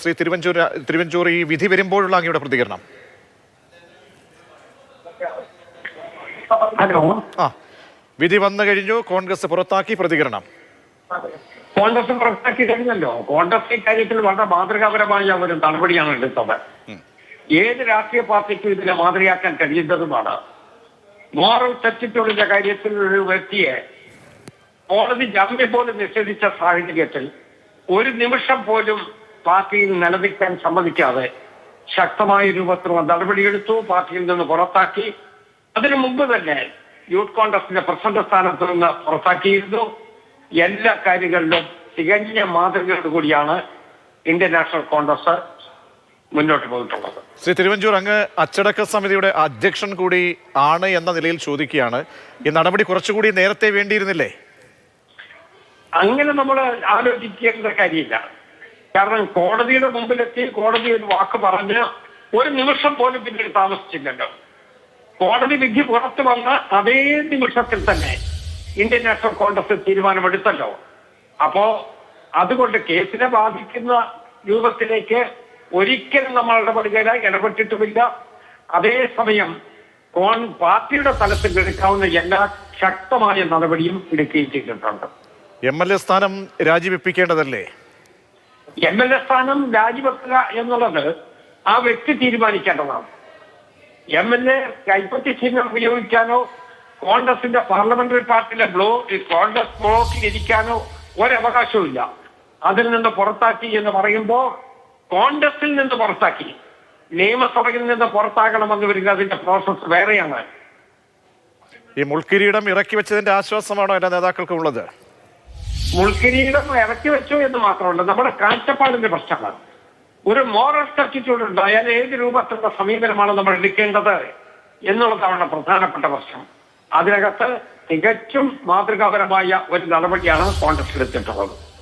ശ്രീ തിരുവഞ്ചൂർ തിരുവഞ്ചൂർ ഈ വിധി വരുമ്പോഴുള്ള അങ്ങയുടെ പ്രതികരണം. ഹലോ. ആ വിധി വന്നു കഴിഞ്ഞു കോൺഗ്രസ് പുറത്താക്കി പ്രതികരണം. കോൺഗ്രസ് പുറത്താക്കി കഴിഞ്ഞല്ലോ. കോൺഗ്രസ് കാര്യത്തിൽ വളരെ മാതൃകാപരമായ ഒരു നടപടിയാണ് എടുത്തത്. ഏത് രാഷ്ട്രീയ പാർട്ടിക്കും ഇതിനെ മാതൃകയാക്കാൻ കഴിയുന്നതുമാണ്. മോറൽ തെറ്റിട്ടുള്ള കാര്യത്തിൽ ഒരു വ്യക്തിയെ കോടതി ജാമ്യം പോലും നിഷേധിച്ച സാഹചര്യത്തിൽ ഒരു നിമിഷം പോലും പാർട്ടിയിൽ നിലനിൽക്കാൻ സമ്മതിക്കാതെ ശക്തമായ രൂപത്തിലുള്ള നടപടിയെടുത്തു പാർട്ടിയിൽ നിന്ന് പുറത്താക്കി. അതിനു മുമ്പ് തന്നെ യൂത്ത് കോൺഗ്രസിന്റെ പ്രസിഡന്റ് സ്ഥാനത്ത് നിന്ന് പുറത്താക്കിയിരുന്നു. എല്ലാ കാര്യങ്ങളിലും തികഞ്ഞ മാതൃകയോട് കൂടിയാണ് ഇന്ത്യൻ നാഷണൽ കോൺഗ്രസ് മുന്നോട്ട് പോയിട്ടുള്ളത്. ശ്രീ തിരുവഞ്ചൂർ അങ്ങ് അച്ചടക്ക സമിതിയുടെ അധ്യക്ഷൻ കൂടി ആണ് എന്ന നിലയിൽ ചോദിക്കുകയാണ്. ഈ നടപടി കുറച്ചുകൂടി നേരത്തെ വേണ്ടിയിരുന്നില്ലേ? അങ്ങനെ നമ്മൾ ആലോചിക്കേണ്ട കാര്യമില്ല. കാരണം കോടതിയുടെ മുമ്പിലെത്തി കോടതി ഒരു വാക്ക് പറഞ്ഞ് ഒരു നിമിഷം പോലും പിന്നീട് താമസിച്ചില്ലല്ലോ. കോടതി വിധി പുറത്തു വന്ന അതേ നിമിഷത്തിൽ തന്നെ ഇന്ത്യൻ നാഷണൽ കോൺഗ്രസ് തീരുമാനമെടുത്തല്ലോ. അപ്പോ അതുകൊണ്ട് കേസിനെ ബാധിക്കുന്ന രൂപത്തിലേക്ക് ഒരിക്കലും നമ്മൾ ഇടപെടുകയില്ല ഇടപെട്ടിട്ടുമില്ല. അതേസമയം കോൺ പാർട്ടിയുടെ തലത്തിൽ എടുക്കാവുന്ന എല്ലാ ശക്തമായ നടപടിയും എടുക്കുകയും ചെയ്തിട്ടുണ്ട്. എം എൽ എ സ്ഥാനം രാജിവെപ്പിക്കേണ്ടതല്ലേ? എം എൽ എ സ്ഥാനം രാജിവെക്കുക എന്നുള്ളത് ആ വ്യക്തി തീരുമാനിക്കേണ്ടതാണ്. എം എൽ എ കൈപ്പറ്റി ചിഹ്നം ഉപയോഗിക്കാനോ കോൺഗ്രസിന്റെ പാർലമെന്ററി പാർട്ടിയിലെ ബ്ലോ കോൺഗ്രസ് ബ്ലോക്കിൽ ഇരിക്കാനോ ഒരവകാശവും ഇല്ല അതിൽ നിന്ന് പുറത്താക്കി എന്ന് പറയുമ്പോൾ കോൺഗ്രസിൽ നിന്ന് പുറത്താക്കി. നിയമസഭയിൽ നിന്ന് പുറത്താക്കണമെന്ന് വരുന്ന അതിന്റെ പ്രോസസ് വേറെയാണ്. ഈ മുൾക്കിരീടം ഇറക്കി വെച്ചതിന്റെ ആശ്വാസമാണോ എന്റെ നേതാക്കൾക്ക് ഉള്ളത് മുൾക്കിരീടം ഇറക്കി വെച്ചു എന്ന് മാത്രമല്ല നമ്മുടെ കാഴ്ചപ്പാടിന്റെ പ്രശ്നമാണ്. ഒരു മോറൽ സർട്ടിറ്റ്യൂഡ് ഉണ്ടായാൽ ഏത് രൂപത്തിലുള്ള സമീപനമാണ് നമ്മൾ എടുക്കേണ്ടത് എന്നുള്ളതാണ് പ്രധാനപ്പെട്ട പ്രശ്നം. അതിനകത്ത് തികച്ചും മാതൃകാപരമായ ഒരു നടപടിയാണ് കോൺഗ്രസ് എടുത്തിട്ടുള്ളത്.